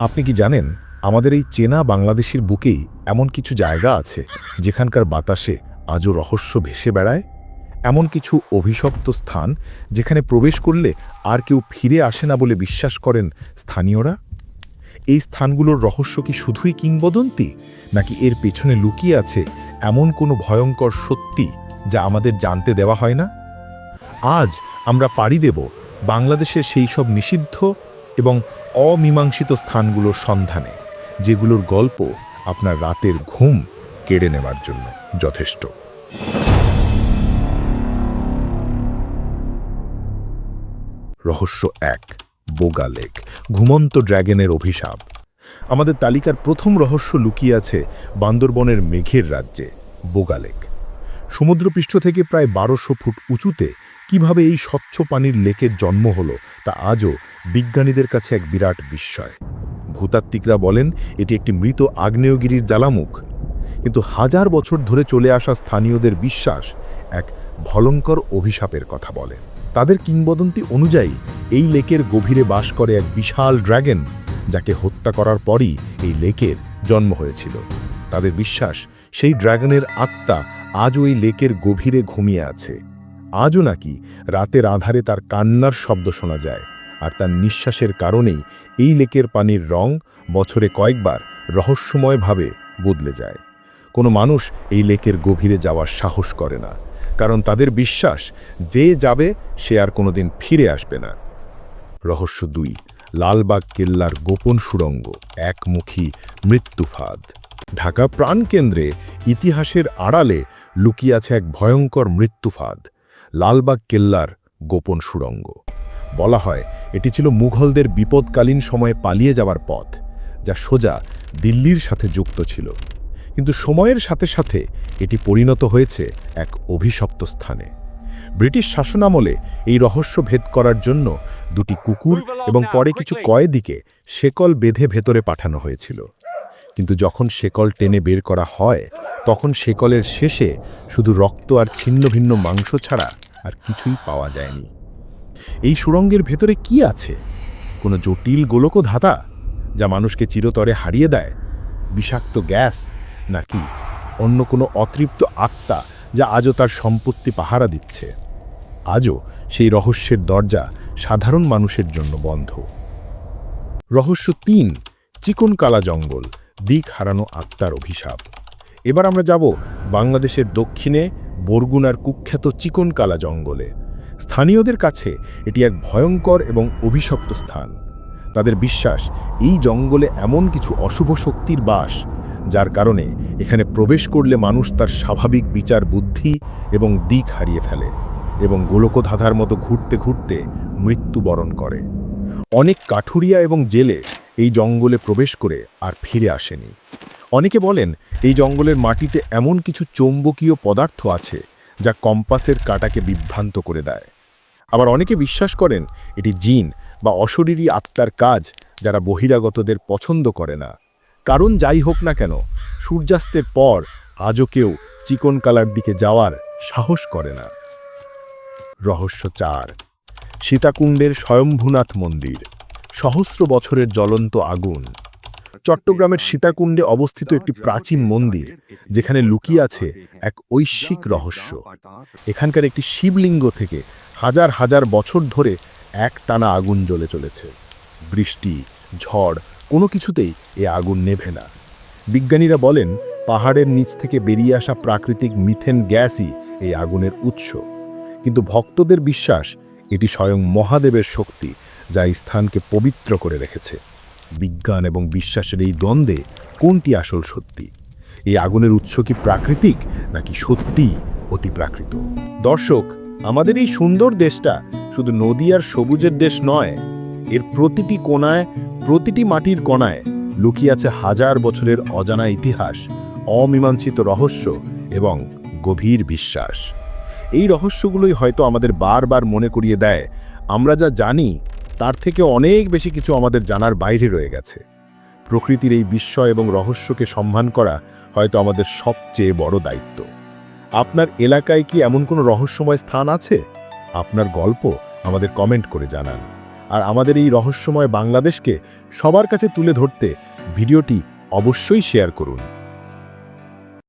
আপনি কি জানেন, আমাদের এই চেনা বাংলাদেশের বুকেই এমন কিছু জায়গা আছে যেখানকার বাতাসে আজও রহস্য ভেসে বেড়ায়? এমন কিছু অভিশপ্ত স্থান যেখানে প্রবেশ করলে আর কেউ ফিরে আসে না বলে বিশ্বাস করেন স্থানীয়রা? এই স্থানগুলোর রহস্য কি শুধুই কিংবদন্তি, নাকি এর পেছনে লুকিয়ে আছে এমন কোনো ভয়ঙ্কর সত্যি যা আমাদের জানতে দেওয়া হয় না? আজ আমরা পাড়ি দেব বাংলাদেশের সেই সব নিষিদ্ধ এবং অমীমাংসিত স্থানগুলোর সন্ধানে, যেগুলোর গল্প আপনার রাতের ঘুম কেড়ে নেওয়ার জন্য যথেষ্ট। রহস্য এক, বোগা লেক, ঘুমন্ত ড্র্যাগনের অভিশাপ। আমাদের তালিকার প্রথম রহস্য লুকিয়ে আছে বান্দরবনের মেঘের রাজ্যে, বোগা লেক। সমুদ্রপৃষ্ঠ থেকে প্রায় বারোশো ফুট উঁচুতে কীভাবে এই স্বচ্ছ পানির লেকের জন্ম হলো তা আজও বিজ্ঞানীদের কাছে এক বিরাট বিস্ময়। ভূতাত্ত্বিকরা বলেন, এটি একটি মৃত আগ্নেয়গিরির জ্বালামুখ। কিন্তু হাজার বছর ধরে চলে আসা স্থানীয়দের বিশ্বাস এক ভলঙ্কর অভিশাপের কথা বলে। তাদের কিংবদন্তি অনুযায়ী, এই লেকের গভীরে বাস করে এক বিশাল ড্র্যাগন যাকে হত্যা করার পরই এই লেকের জন্ম হয়েছিল। তাদের বিশ্বাস, সেই ড্র্যাগনের আত্মা আজও এই লেকের গভীরে ঘুমিয়ে আছে। আজও নাকি রাতের আধারে তার কান্নার শব্দ শোনা যায় আর তার নিঃশ্বাসের কারণেই এই লেকের পানির রং বছরে কয়েকবার রহস্যময়ভাবে বদলে যায়। কোনো মানুষ এই লেকের গভীরে যাওয়ার সাহস করে না, কারণ তাদের বিশ্বাস যে যাবে সে আর কোনোদিন ফিরে আসবে না। রহস্য দুই, লালবাগ কেল্লার গোপন সুড়ঙ্গ, একমুখী মৃত্যুফাদ। ঢাকা প্রাণকেন্দ্রে ইতিহাসের আড়ালে লুকিয়ে আছে এক ভয়ঙ্কর মৃত্যুফাদ। লালবাগ কেল্লার গোপন সুড়ঙ্গ। বলা হয় এটি ছিল মুঘলদের বিপদকালীন সময়ে পালিয়ে যাওয়ার পথ যা সোজা দিল্লির সাথে যুক্ত ছিল। কিন্তু সময়ের সাথে সাথে এটি পরিণত হয়েছে এক অভিশপ্ত স্থানে। ব্রিটিশ শাসনামলে এই রহস্য ভেদ করার জন্য দুটি কুকুর এবং পরে কিছু কয়েদিকে শেকল বেঁধে ভেতরে পাঠানো হয়েছিল। কিন্তু যখন শেকল টেনে বের করা হয়, তখন শেকলের শেষে শুধু রক্ত আর ছিন্ন ভিন্ন মাংস ছাড়া আর কিছুই পাওয়া যায়নি। এই সুরঙ্গের ভেতরে কি আছে? কোনো জটিল গোলক ধাতা যা মানুষকে চিরতরে হারিয়ে দেয়? বিষাক্ত গ্যাস নাকি অন্য কোনো অতৃপ্ত আত্মা যা আজও তার সম্পত্তি পাহারা দিচ্ছে? আজও সেই রহস্যের দরজা সাধারণ মানুষের জন্য বন্ধ। রহস্য তিন চিকন কালা জঙ্গল। দিক হারানো আত্মার অভিশাপ। এবার আমরা যাব বাংলাদেশের দক্ষিণে বরগুনার কুখ্যাত চিকনকালা জঙ্গলে। স্থানীয়দের কাছে এটি এক ভয়ঙ্কর এবং অভিশপ্ত স্থান। তাদের বিশ্বাস, এই জঙ্গলে এমন কিছু অশুভ শক্তির বাস, যার কারণে এখানে প্রবেশ করলে মানুষ তার স্বাভাবিক বিচার বুদ্ধি এবং দিক হারিয়ে ফেলে এবং গোলকধাঁধার মতো ঘুরতে ঘুরতে মৃত্যুবরণ করে। অনেক কাঠুরিয়া এবং জেলে এই জঙ্গলে প্রবেশ করে আর ফিরে আসেনি। অনেকে বলেন, এই জঙ্গলের মাটিতে এমন কিছু চৌম্বকীয় পদার্থ আছে যা কম্পাসের কাটাকে বিভ্রান্ত করে দেয়। আবার অনেকে বিশ্বাস করেন, এটি জিন বা অশরীরী আত্মার কাজ যারা বহিরাগতদের পছন্দ করে না। কারণ যাই হোক না কেন, সূর্যাস্তের পর আজও কেউ চিকন কালার দিকে যাওয়ার সাহস করে না। রহস্য চার, সীতাকুণ্ডের স্বয়ম্ভুনাথ মন্দির। সহস্র বছরের জ্বলন্ত আগুন। চট্টগ্রামের সীতাকুণ্ডে অবস্থিত একটি প্রাচীন মন্দির, যেখানে লুকিয়ে আছে এক ঐশ্বিক রহস্য। এখানকার একটি শিবলিঙ্গ থেকে হাজার হাজার বছর ধরে এক টানা আগুন জ্বলে চলেছে। বৃষ্টি, ঝড়, কোনো কিছুতেই এ আগুন নেভে না। বিজ্ঞানীরা বলেন, পাহাড়ের নিচ থেকে বেরিয়ে আসা প্রাকৃতিক মিথেন গ্যাসই এই আগুনের উৎস। কিন্তু ভক্তদের বিশ্বাস, এটি স্বয়ং মহাদেবের শক্তি যা এই স্থানকে পবিত্র করে রেখেছে। বিজ্ঞান এবং বিশ্বাসের এই দ্বন্দ্বে কোনটি আসল সত্যি? এই আগুনের উৎস কি প্রাকৃতিক নাকি সত্যি অতি প্রাকৃত? দর্শক, আমাদের এই সুন্দর দেশটা শুধু নদী আর সবুজের দেশ নয়, এর প্রতিটি কোনায় প্রতিটি মাটির কোনায় লুকিয়ে আছে হাজার বছরের অজানা ইতিহাস, অমীমাংসিত রহস্য এবং গভীর বিশ্বাস। এই রহস্যগুলোই হয়তো আমাদের বারবার মনে করিয়ে দেয়, আমরা যা জানি তার থেকে অনেক বেশি কিছু আমাদের জানার বাইরে রয়ে গেছে। প্রকৃতির এই বিস্ময় এবং রহস্যকে সম্মান করা হয়তো আমাদের সবচেয়ে বড় দায়িত্ব। আপনার এলাকায় কি এমন কোনো রহস্যময় স্থান আছে? আপনার গল্প আমাদের কমেন্ট করে জানান। আর আমাদের এই রহস্যময় বাংলাদেশকে সবার কাছে তুলে ধরতে ভিডিওটি অবশ্যই শেয়ার করুন।